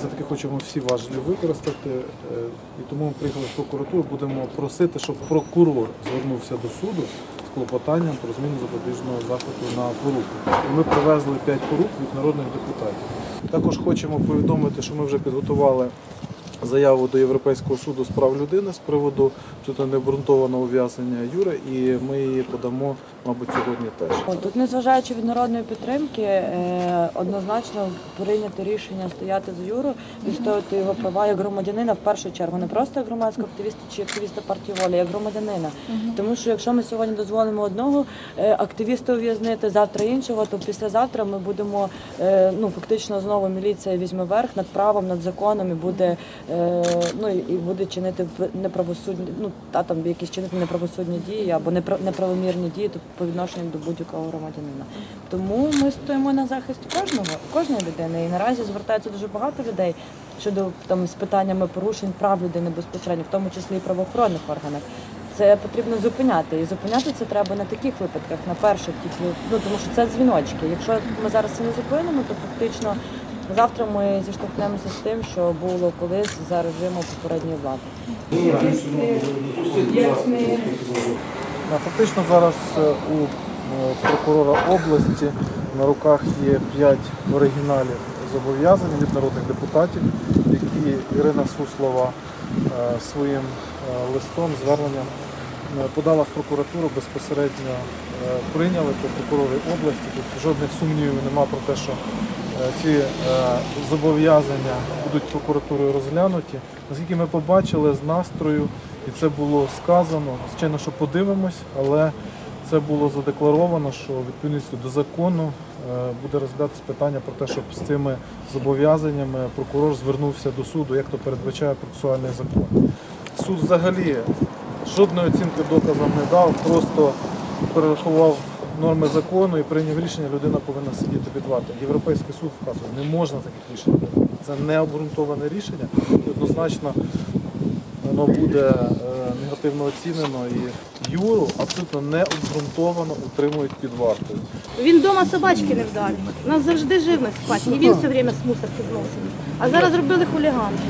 все-таки хочемо всі важелі використати. е, І тому ми приїхали в прокуратуру, будемо просити, щоб прокурор звернувся до суду з клопотанням про зміну запобіжного заходу на поруку. І ми привезли 5 порук від народних депутатів. Також хочемо повідомити, що ми вже підготували заяву до Європейського суду з прав людини з приводу абсолютно необґрунтованого ув'язнення Юри, і ми її подамо, мабуть, сьогодні теж. Тут, незважаючи від народної підтримки, е, однозначно прийняти рішення стояти за Юру, відстоювати його права як громадянина в першу чергу, не просто як громадського активіста чи активіста партії волі, як громадянина. Тому що якщо ми сьогодні дозволимо одного е, активіста ув'язнити, завтра іншого, то післязавтра ми будемо е, ну фактично знову міліція візьме верх над правом, над законом і буде ну і буде чинити неправосудні, ну та там якісь чинити неправосудні дії або непра- неправомірні дії то по відношенню до будь-якого громадянина. Тому ми стоїмо на захисті кожного, кожної людини. І наразі звертається дуже багато людей щодо там з питаннями порушень прав людини безпосередньо, в тому числі і правоохоронних органах. Це потрібно зупиняти. І зупиняти це треба на таких випадках, на перших тільки ну тому що це дзвіночки. Якщо ми зараз це не зупинимо, то фактично завтра ми зіштовхнемося з тим, що було колись за режиму попередньої влади. Фактично зараз е, у е, прокурора області на руках є 5 оригіналів зобов'язань від народних депутатів, які Ірина Суслова е, своїм листом, зверненням подала в прокуратуру, безпосередньо прийняли по прокурори області. Тут жодних сумнівів немає про те, що ці е, зобов'язання будуть прокуратурою розглянуті. Наскільки ми побачили з настрою, і це було сказано, звичайно, що подивимось, але це було задекларовано, що відповідністю до закону е, буде розглядатись питання про те, щоб з цими зобов'язаннями прокурор звернувся до суду, як то передбачає процесуальний закон. Суд взагалі жодної оцінки доказам не дав, просто перерахував норми закону і прийняв рішення, людина повинна сидіти під вартою. Європейський суд вказує, не можна таких рішень. Це необґрунтоване рішення, і однозначно воно буде е, негативно оцінено і Юру абсолютно необґрунтовано утримують під вартою. Він вдома собачки не вдалі. У нас завжди живність в хаті. І він все время з мусорки зносив. А зараз зробили хуліганки.